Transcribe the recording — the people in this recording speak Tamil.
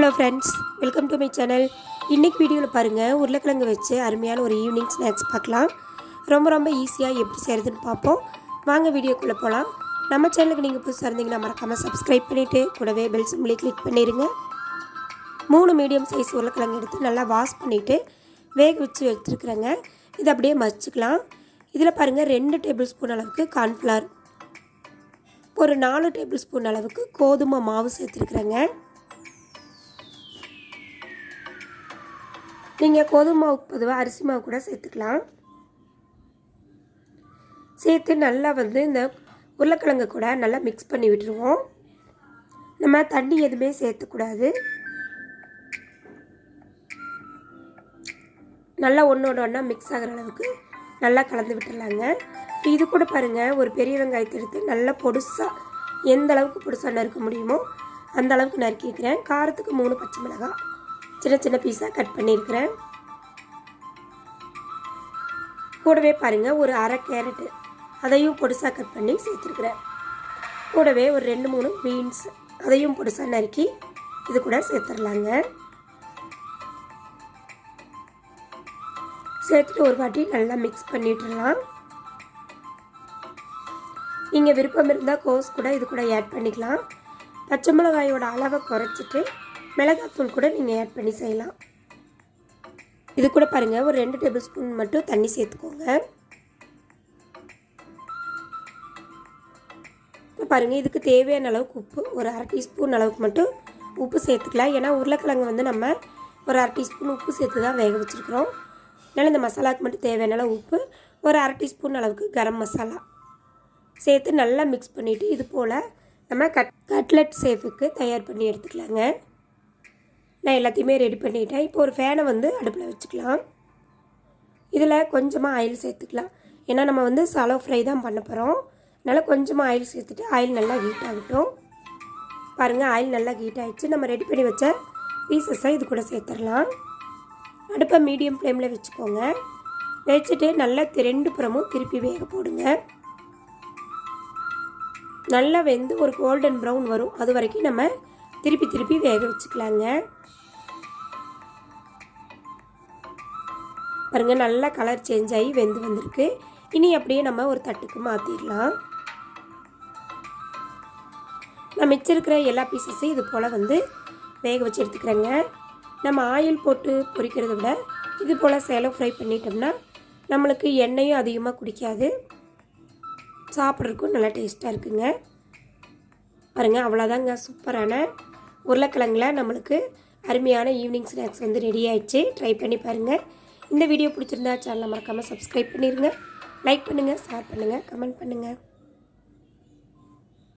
Hello friends welcome to my channel இன்றைக்கி வீடியோவில் பாருங்கள் உருளைக்கிழங்கு வச்சு அருமையான ஒரு ஈவினிங் ஸ்நாக்ஸ் பார்க்கலாம். ரொம்ப ரொம்ப ஈஸியாக எப்படி செய்கிறதுன்னு பார்ப்போம். வாங்க வீடியோக்குள்ளே போகலாம் நம்ம சேனலுக்கு நீங்கள் புதுசாக இருந்தீங்கன்னா மறக்காமல் சப்ஸ்கிரைப் பண்ணிவிட்டு கூடவே பெல் சிம்பிளி கிளிக் பண்ணிடுங்க மூணு மீடியம் சைஸ் உருளைக்கிழங்கு எடுத்து நல்லா வாஷ் பண்ணிவிட்டு வேக வச்சு எடுத்துருக்குறேங்க. இதை அப்படியே மசிச்சுக்கலாம். இதில் பாருங்கள் ரெண்டு டேபிள் ஸ்பூன் அளவுக்கு கார்ன்ஃப்ளவர் ஒரு நாலு டேபிள் ஸ்பூன் அளவுக்கு கோதுமை மாவு சேர்த்துருக்குறேங்க. நீங்கள் கோதுமை மாவுக்கு பொதுவாக அரிசி மாவு கூட சேர்த்துக்கலாம். சேர்த்து நல்லா வந்து இந்த உருளைக்கிழங்கு கூட நல்லா மிக்ஸ் பண்ணி விட்டுருவோம். நம்ம தண்ணி எதுவுமே சேர்த்துக்கூடாது. நல்லா ஒன்றோட ஒன்றா மிக்ஸ் ஆகிற அளவுக்கு நல்லா கலந்து விட்டுடலாங்க இது கூட பாருங்கள் ஒரு பெரிய வெங்காயத்தை எடுத்து நல்லா பொடுசாக எந்த அளவுக்கு பொடுசாக நறுக்க முடியுமோ அந்த அளவுக்கு நறுக்கிக்கிறேன். காரத்துக்கு மூணு பச்சை மிளகாய். சின்ன சின்ன பீஸாக கட் பண்ணியிருக்கிறேன். கூடவே பாருங்கள் ஒரு அரை கேரட்டு. அதையும் பொடுசாக கட் பண்ணி சேர்த்துருக்குறேன். கூடவே ஒரு ரெண்டு மூணு பீன்ஸ் அதையும் பொடுசாக நறுக்கி இது கூட சேர்த்துடலாங்க சேர்த்துட்டு ஒரு வாட்டி நல்லா மிக்ஸ் பண்ணிட்டுலாம் நீங்கள் விருப்பம் இருந்தால் கோஸ் கூட இது கூட ஆட் பண்ணிக்கலாம். பச்சை மிளகாயோட அளவை குறைச்சிட்டு மிளகாத்தூள் கூட நீங்கள் ஆட் பண்ணி செய்யலாம். இது கூட பாருங்கள் ஒரு ரெண்டு டேபிள் ஸ்பூன் மட்டும் தண்ணி சேர்த்துக்கோங்க. இப்போ பாருங்கள் இதுக்கு தேவையான அளவுக்கு உப்பு ஒரு அரை டீஸ்பூன் அளவுக்கு மட்டும் உப்பு சேர்த்துக்கலாம். ஏன்னா உருளைக்கிழங்கு வந்து நம்ம ஒரு அரை டீஸ்பூன் உப்பு சேர்த்து தான் வேக வச்சுருக்குறோம். அதனால் இந்த மசாலாவுக்கு மட்டும் தேவையான அளவு உப்பு ஒரு அரை டீஸ்பூன் அளவுக்கு கரம் மசாலா சேர்த்து நல்லா மிக்ஸ் பண்ணிவிட்டு இது போல் நம்ம கட் கட்லெட் சேஃபுக்கு தயார் பண்ணி எடுத்துக்கலாங்க. நான் எல்லாத்தையுமே ரெடி பண்ணிட்டேன். இப்போ ஒரு ஃபேனை வந்து அடுப்பில் வச்சுக்கலாம். இதில் கொஞ்சமாக ஆயில் சேர்த்துக்கலாம். ஏன்னா நம்ம வந்து சலோ ஃப்ரை தான் பண்ண போகிறோம் அதனால் கொஞ்சமாக ஆயில் சேர்த்துட்டு ஆயில் நல்லா ஹீட் ஆகட்டும். பாருங்கள் ஆயில் நல்லா ஹீட் ஆகிடுச்சு நம்ம ரெடி பண்ணி வச்ச பீசஸை இது கூட சேர்த்துடலாம். அடுப்பை மீடியம் ஃப்ளேமில் வச்சுக்கோங்க. வச்சுட்டு நல்லா ரெண்டு புறமும் திருப்பி வேக போடுங்க. நல்லா வெந்து ஒரு கோல்டன் ப்ரௌன் வரும். அது வரைக்கும் நம்ம திருப்பி திருப்பி வேக வச்சுக்கலாங்க. பாருங்கள் நல்லா கலர் சேஞ்ச் ஆகி வெந்து வந்திருக்கு. இனி அப்படியே நம்ம ஒரு தட்டுக்கு மாற்றிடலாம் நான் மிச்சிருக்கிற எல்லா பீசஸையும் இது போல் வந்து வேக வச்சு எடுத்துக்கிறேங்க. நம்ம ஆயில் போட்டு பொரிக்கிறத விட இது போல் சேலம் ஃப்ரை பண்ணிட்டோம்னா நம்மளுக்கு எண்ணெயும் அதிகமாக குடிக்காது. சாப்பிட்றதுக்கும் நல்லா டேஸ்ட்டாக இருக்குங்க. பாருங்கள் அவ்வளோதாங்க சூப்பரான உருளைக்கிழங்குல நம்மளுக்கு அருமையான ஈவினிங் ஸ்நாக்ஸ் வந்து ரெடி ஆயிடுச்சு. ட்ரை பண்ணி பாருங்கள் இந்த வீடியோ பிடிச்சிருந்தா சேனலை மறக்காமல் சப்ஸ்கிரைப் பண்ணிடுங்க லைக் பண்ணுங்கள் ஷேர் பண்ணுங்கள் கமெண்ட் பண்ணுங்கள்